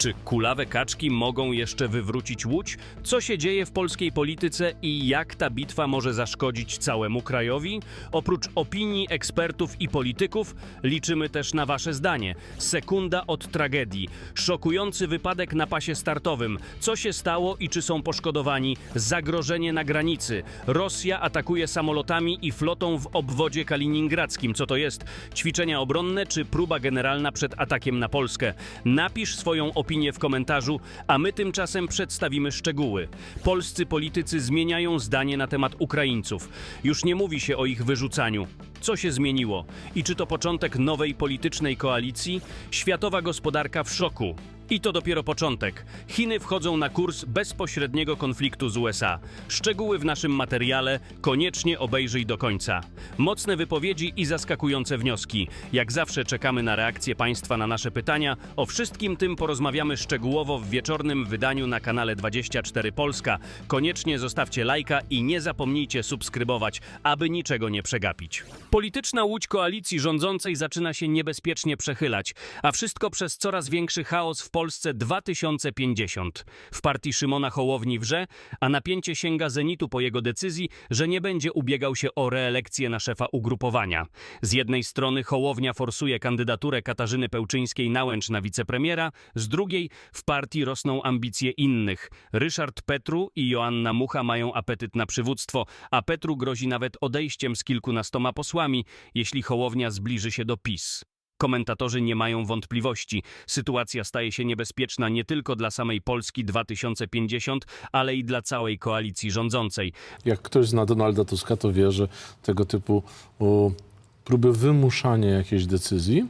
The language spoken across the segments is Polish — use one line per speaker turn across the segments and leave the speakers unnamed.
Czy kulawe kaczki mogą jeszcze wywrócić łódź? Co się dzieje w polskiej polityce i jak ta bitwa może zaszkodzić całemu krajowi? Oprócz opinii ekspertów i polityków, liczymy też na Wasze zdanie. Sekunda od tragedii. Szokujący wypadek na pasie startowym. Co się stało i czy są poszkodowani? Zagrożenie na granicy. Rosja atakuje samolotami i flotą w obwodzie kaliningradzkim. Co to jest? Ćwiczenia obronne czy próba generalna przed atakiem na Polskę? Napisz swoją opinię w komentarzu, a my tymczasem przedstawimy szczegóły. Polscy politycy zmieniają zdanie na temat Ukraińców. Już nie mówi się o ich wyrzucaniu. Co się zmieniło? I czy to początek nowej politycznej koalicji? Światowa gospodarka w szoku. I to dopiero początek. Chiny wchodzą na kurs bezpośredniego konfliktu z USA. Szczegóły w naszym materiale koniecznie obejrzyj do końca. Mocne wypowiedzi i zaskakujące wnioski. Jak zawsze czekamy na reakcję Państwa na nasze pytania. O wszystkim tym porozmawiamy szczegółowo w wieczornym wydaniu na kanale 24 Polska. Koniecznie zostawcie lajka i nie zapomnijcie subskrybować, aby niczego nie przegapić. Polityczna łódź koalicji rządzącej zaczyna się niebezpiecznie przechylać, a wszystko przez coraz większy chaos w Polsce 2050. W partii Szymona Hołowni wrze, a napięcie sięga zenitu po jego decyzji, że nie będzie ubiegał się o reelekcję na szefa ugrupowania. Z jednej strony Hołownia forsuje kandydaturę Katarzyny Pełczyńskiej-Nałęcz na wicepremiera, z drugiej w partii rosną ambicje innych. Ryszard Petru i Joanna Mucha mają apetyt na przywództwo, a Petru grozi nawet odejściem z kilkunastoma posłami, jeśli Hołownia zbliży się do PiS. Komentatorzy nie mają wątpliwości. Sytuacja staje się niebezpieczna nie tylko dla samej Polski 2050, ale i dla całej koalicji rządzącej.
Jak ktoś zna Donalda Tuska, to wie, że tego typu o, próby wymuszania jakiejś decyzji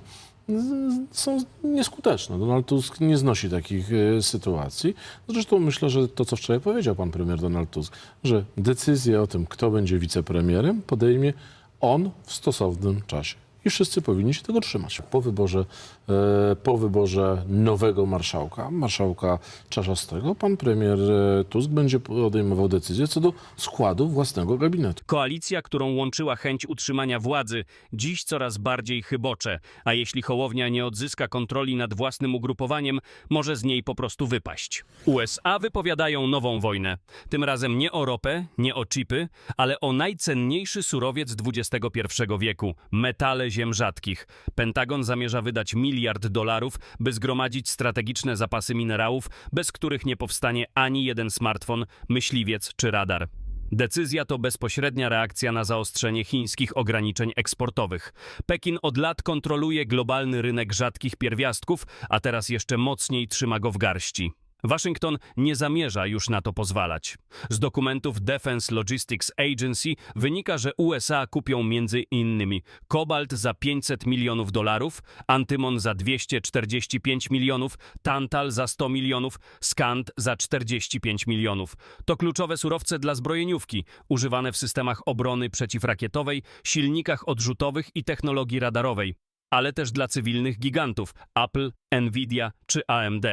są nieskuteczne. Donald Tusk nie znosi takich e, sytuacji. Zresztą myślę, że to, co wczoraj powiedział pan premier Donald Tusk, że decyzję o tym, kto będzie wicepremierem, podejmie on w stosownym czasie. I wszyscy powinni się tego trzymać. Po wyborze, e, po wyborze nowego marszałka, marszałka Czarzastego, pan premier e, Tusk będzie podejmował decyzję co do składu własnego gabinetu.
Koalicja, którą łączyła chęć utrzymania władzy, dziś coraz bardziej chybocze, a jeśli Hołownia nie odzyska kontroli nad własnym ugrupowaniem, może z niej po prostu wypaść. USA wypowiadają nową wojnę. Tym razem nie o ropę, nie o chipy, ale o najcenniejszy surowiec XXI wieku metale ziem rzadkich. Pentagon zamierza wydać miliard dolarów, by zgromadzić strategiczne zapasy minerałów, bez których nie powstanie ani jeden smartfon, myśliwiec czy radar. Decyzja to bezpośrednia reakcja na zaostrzenie chińskich ograniczeń eksportowych. Pekin od lat kontroluje globalny rynek rzadkich pierwiastków, a teraz jeszcze mocniej trzyma go w garści. Waszyngton nie zamierza już na to pozwalać. Z dokumentów Defense Logistics Agency wynika, że USA kupią między innymi kobalt za 500 milionów dolarów, antymon za 245 milionów, tantal za 100 milionów, skant za 45 milionów. To kluczowe surowce dla zbrojeniówki, używane w systemach obrony przeciwrakietowej, silnikach odrzutowych i technologii radarowej, ale też dla cywilnych gigantów Apple, Nvidia czy AMD.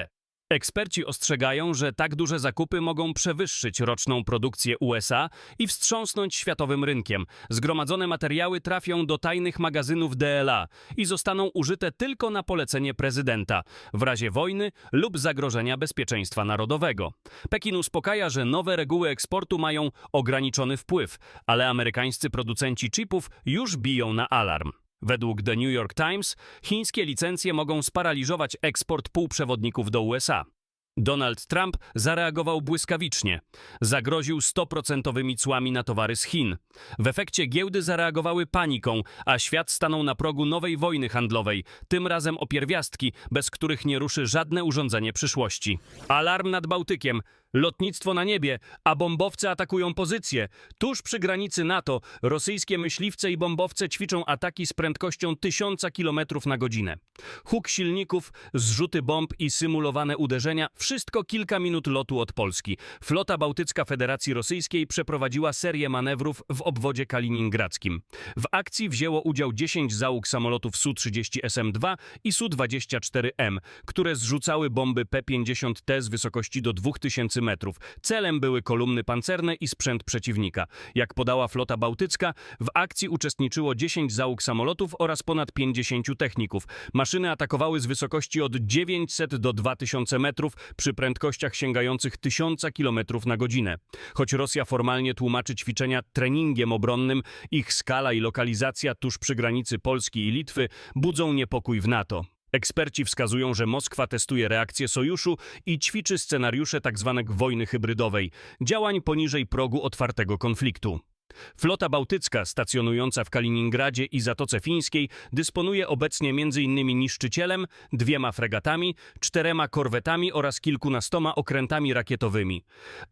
Eksperci ostrzegają, że tak duże zakupy mogą przewyższyć roczną produkcję USA i wstrząsnąć światowym rynkiem. Zgromadzone materiały trafią do tajnych magazynów DLA i zostaną użyte tylko na polecenie prezydenta, w razie wojny lub zagrożenia bezpieczeństwa narodowego. Pekin uspokaja, że nowe reguły eksportu mają ograniczony wpływ, ale amerykańscy producenci chipów już biją na alarm. Według The New York Times chińskie licencje mogą sparaliżować eksport półprzewodników do USA. Donald Trump zareagował błyskawicznie. Zagroził 100% cłami na towary z Chin. W efekcie giełdy zareagowały paniką, a świat stanął na progu nowej wojny handlowej, tym razem o pierwiastki, bez których nie ruszy żadne urządzenie przyszłości. Alarm nad Bałtykiem. Lotnictwo na niebie, a bombowce atakują pozycje. Tuż przy granicy NATO rosyjskie myśliwce i bombowce ćwiczą ataki z prędkością 1000 km na godzinę. Huk silników, zrzuty bomb i symulowane uderzenia wszystko kilka minut lotu od Polski. Flota Bałtycka Federacji Rosyjskiej przeprowadziła serię manewrów w obwodzie kaliningradzkim. W akcji wzięło udział 10 załóg samolotów Su-30SM-2 i Su-24M, które zrzucały bomby P-50T z wysokości do 2000 tysięcy metrów. Celem były kolumny pancerne i sprzęt przeciwnika. Jak podała flota bałtycka, w akcji uczestniczyło 10 załóg samolotów oraz ponad 50 techników. Maszyny atakowały z wysokości od 900 do 2000 metrów przy prędkościach sięgających 1000 km na godzinę. Choć Rosja formalnie tłumaczy ćwiczenia treningiem obronnym, ich skala i lokalizacja tuż przy granicy Polski i Litwy budzą niepokój w NATO. Eksperci wskazują, że Moskwa testuje reakcję sojuszu i ćwiczy scenariusze tzw. wojny hybrydowej, działań poniżej progu otwartego konfliktu. Flota bałtycka stacjonująca w Kaliningradzie i Zatoce Fińskiej dysponuje obecnie m.in. niszczycielem, dwiema fregatami, czterema korwetami oraz kilkunastoma okrętami rakietowymi.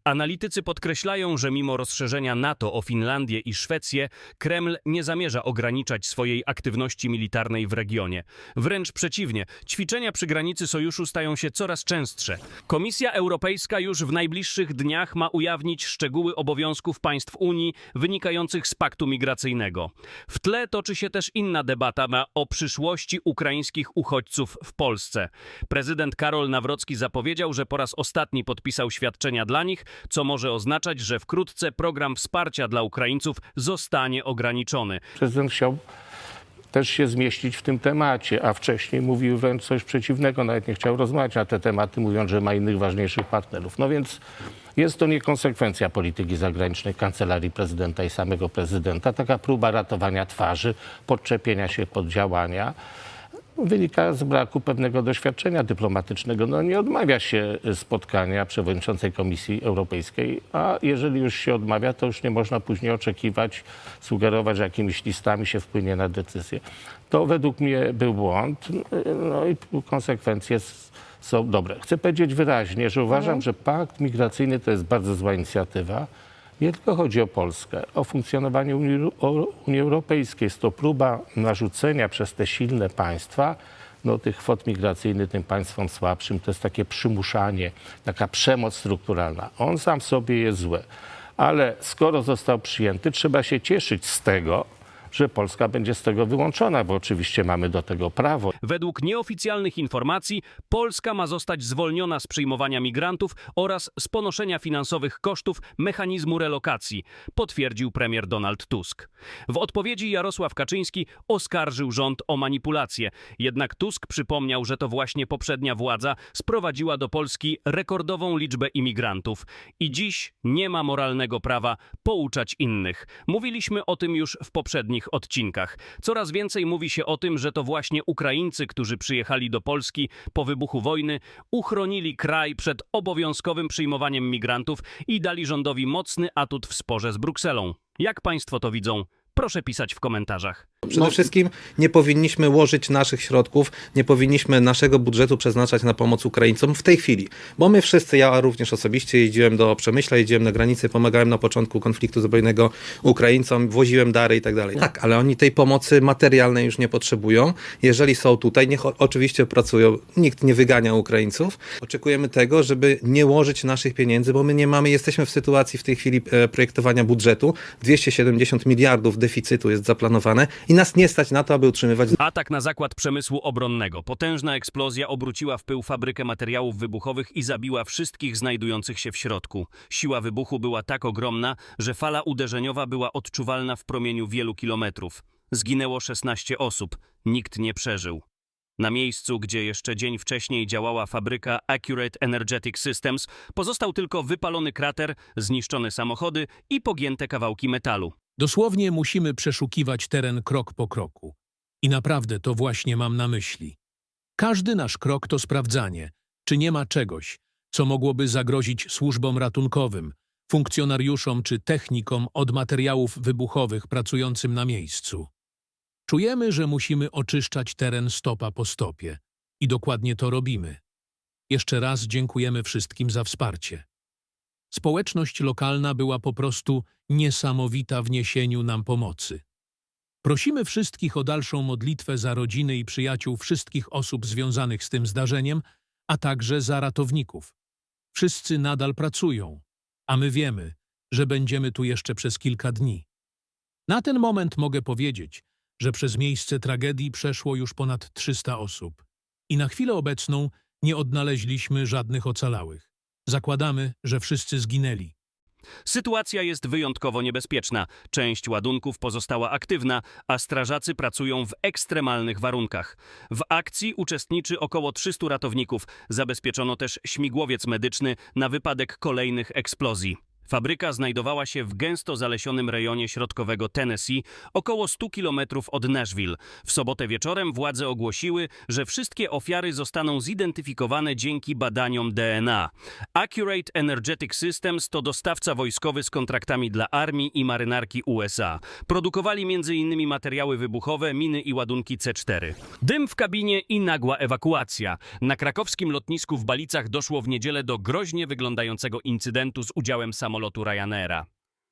Analitycy podkreślają, że mimo rozszerzenia NATO o Finlandię i Szwecję, Kreml nie zamierza ograniczać swojej aktywności militarnej w regionie. Wręcz przeciwnie, ćwiczenia przy granicy sojuszu stają się coraz częstsze. Komisja Europejska już w najbliższych dniach ma ujawnić szczegóły obowiązków państw Unii wynikających z paktu migracyjnego. W tle toczy się też inna debata o przyszłości ukraińskich uchodźców w Polsce. Prezydent Karol Nawrocki zapowiedział, że po raz ostatni podpisał świadczenia dla nich, co może oznaczać, że wkrótce program wsparcia dla Ukraińców zostanie ograniczony.
Prezydent chciał też się zmieścić w tym temacie, a wcześniej mówił wręcz coś przeciwnego, nawet nie chciał rozmawiać na te tematy, mówiąc, że ma innych ważniejszych partnerów. No więc jest to niekonsekwencja polityki zagranicznej kancelarii prezydenta i samego prezydenta, taka próba ratowania twarzy, podczepienia się pod działania wynika z braku pewnego doświadczenia dyplomatycznego. No, nie odmawia się spotkania przewodniczącej Komisji Europejskiej, a jeżeli już się odmawia, to już nie można później oczekiwać, sugerować, że jakimiś listami się wpłynie na decyzję. To według mnie był błąd, no i konsekwencje są dobre. Chcę powiedzieć wyraźnie, że uważam, że pakt migracyjny to jest bardzo zła inicjatywa. Nie tylko chodzi o Polskę, o funkcjonowanie Unii, o Unii Europejskiej. Jest to próba narzucenia przez te silne państwa no, tych kwot migracyjnych tym państwom słabszym. To jest takie przymuszanie, taka przemoc strukturalna. On sam w sobie jest zły. Ale skoro został przyjęty, trzeba się cieszyć z tego, że Polska będzie z tego wyłączona, bo oczywiście mamy do tego prawo.
Według nieoficjalnych informacji Polska ma zostać zwolniona z przyjmowania migrantów oraz z ponoszenia finansowych kosztów mechanizmu relokacji, potwierdził premier Donald Tusk. W odpowiedzi Jarosław Kaczyński oskarżył rząd o manipulację, jednak Tusk przypomniał, że to właśnie poprzednia władza sprowadziła do Polski rekordową liczbę imigrantów i dziś nie ma moralnego prawa pouczać innych. Mówiliśmy o tym już w poprzednich odcinkach. Coraz więcej mówi się o tym, że to właśnie Ukraińcy, którzy przyjechali do Polski po wybuchu wojny, uchronili kraj przed obowiązkowym przyjmowaniem migrantów i dali rządowi mocny atut w sporze z Brukselą. Jak państwo to widzą? Proszę pisać w komentarzach.
Przede wszystkim nie powinniśmy łożyć naszych środków, nie powinniśmy naszego budżetu przeznaczać na pomoc Ukraińcom w tej chwili. Bo my wszyscy, ja również osobiście jeździłem do Przemyśla, jeździłem na granicę, pomagałem na początku konfliktu zbrojnego Ukraińcom, woziłem dary i tak dalej. Tak, ale oni tej pomocy materialnej już nie potrzebują. Jeżeli są tutaj, niech oczywiście pracują. Nikt nie wygania Ukraińców. Oczekujemy tego, żeby nie łożyć naszych pieniędzy, bo my nie mamy, jesteśmy w sytuacji w tej chwili e, projektowania budżetu. 270 miliardów deficytu jest zaplanowane i nas nie stać na to, aby utrzymywać
Atak na zakład przemysłu obronnego. Potężna eksplozja obróciła w pył fabrykę materiałów wybuchowych i zabiła wszystkich znajdujących się w środku. Siła wybuchu była tak ogromna, że fala uderzeniowa była odczuwalna w promieniu wielu kilometrów. Zginęło 16 osób. Nikt nie przeżył. Na miejscu, gdzie jeszcze dzień wcześniej działała fabryka Accurate Energetic Systems, pozostał tylko wypalony krater, zniszczone samochody i pogięte kawałki metalu.
Dosłownie musimy przeszukiwać teren krok po kroku. I naprawdę to właśnie mam na myśli. Każdy nasz krok to sprawdzanie, czy nie ma czegoś, co mogłoby zagrozić służbom ratunkowym, funkcjonariuszom czy technikom od materiałów wybuchowych pracującym na miejscu. Czujemy, że musimy oczyszczać teren stopa po stopie. I dokładnie to robimy. Jeszcze raz dziękujemy wszystkim za wsparcie. Społeczność lokalna była po prostu niesamowita w niesieniu nam pomocy. Prosimy wszystkich o dalszą modlitwę za rodziny i przyjaciół wszystkich osób związanych z tym zdarzeniem, a także za ratowników. Wszyscy nadal pracują, a my wiemy, że będziemy tu jeszcze przez kilka dni. Na ten moment mogę powiedzieć, że przez miejsce tragedii przeszło już ponad 300 osób i na chwilę obecną nie odnaleźliśmy żadnych ocalałych. Zakładamy, że wszyscy zginęli.
Sytuacja jest wyjątkowo niebezpieczna. Część ładunków pozostała aktywna, a strażacy pracują w ekstremalnych warunkach. W akcji uczestniczy około 300 ratowników. Zabezpieczono też śmigłowiec medyczny na wypadek kolejnych eksplozji. Fabryka znajdowała się w gęsto zalesionym rejonie środkowego Tennessee, około 100 kilometrów od Nashville. W sobotę wieczorem władze ogłosiły, że wszystkie ofiary zostaną zidentyfikowane dzięki badaniom DNA. Accurate Energetic Systems to dostawca wojskowy z kontraktami dla armii i marynarki USA. Produkowali m.in. materiały wybuchowe, miny i ładunki C4. Dym w kabinie i nagła ewakuacja. Na krakowskim lotnisku w Balicach doszło w niedzielę do groźnie wyglądającego incydentu z udziałem samolotu Ryanaira.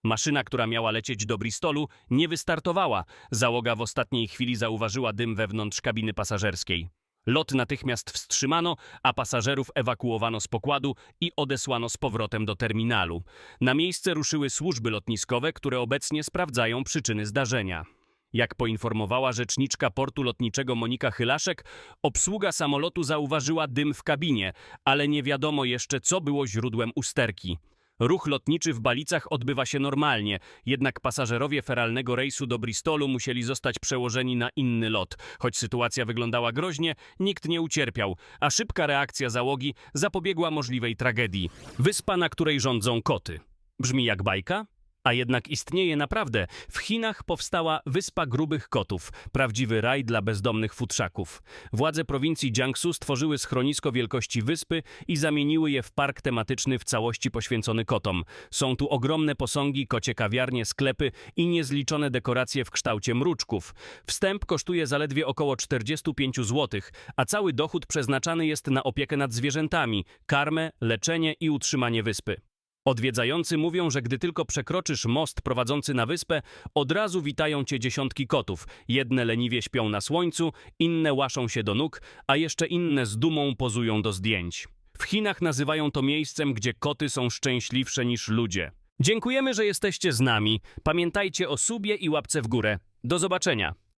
Maszyna, która miała lecieć do Bristolu, nie wystartowała. Załoga w ostatniej chwili zauważyła dym wewnątrz kabiny pasażerskiej. Lot natychmiast wstrzymano, a pasażerów ewakuowano z pokładu i odesłano z powrotem do terminalu. Na miejsce ruszyły służby lotniskowe, które obecnie sprawdzają przyczyny zdarzenia. Jak poinformowała rzeczniczka portu lotniczego Monika Chylaszek, obsługa samolotu zauważyła dym w kabinie, ale nie wiadomo jeszcze, co było źródłem usterki. Ruch lotniczy w Balicach odbywa się normalnie, jednak pasażerowie feralnego rejsu do Bristolu musieli zostać przełożeni na inny lot. Choć sytuacja wyglądała groźnie, nikt nie ucierpiał, a szybka reakcja załogi zapobiegła możliwej tragedii. Wyspa, na której rządzą koty. Brzmi jak bajka? A jednak istnieje naprawdę. W Chinach powstała Wyspa Grubych Kotów, prawdziwy raj dla bezdomnych futrzaków. Władze prowincji Jiangsu stworzyły schronisko wielkości wyspy i zamieniły je w park tematyczny w całości poświęcony kotom. Są tu ogromne posągi, kocie kawiarnie, sklepy i niezliczone dekoracje w kształcie mruczków. Wstęp kosztuje zaledwie około 45 zł, a cały dochód przeznaczany jest na opiekę nad zwierzętami, karmę, leczenie i utrzymanie wyspy. Odwiedzający mówią, że gdy tylko przekroczysz most prowadzący na wyspę, od razu witają cię dziesiątki kotów. Jedne leniwie śpią na słońcu, inne łaszą się do nóg, a jeszcze inne z dumą pozują do zdjęć. W Chinach nazywają to miejscem, gdzie koty są szczęśliwsze niż ludzie. Dziękujemy, że jesteście z nami. Pamiętajcie o subie i łapce w górę. Do zobaczenia.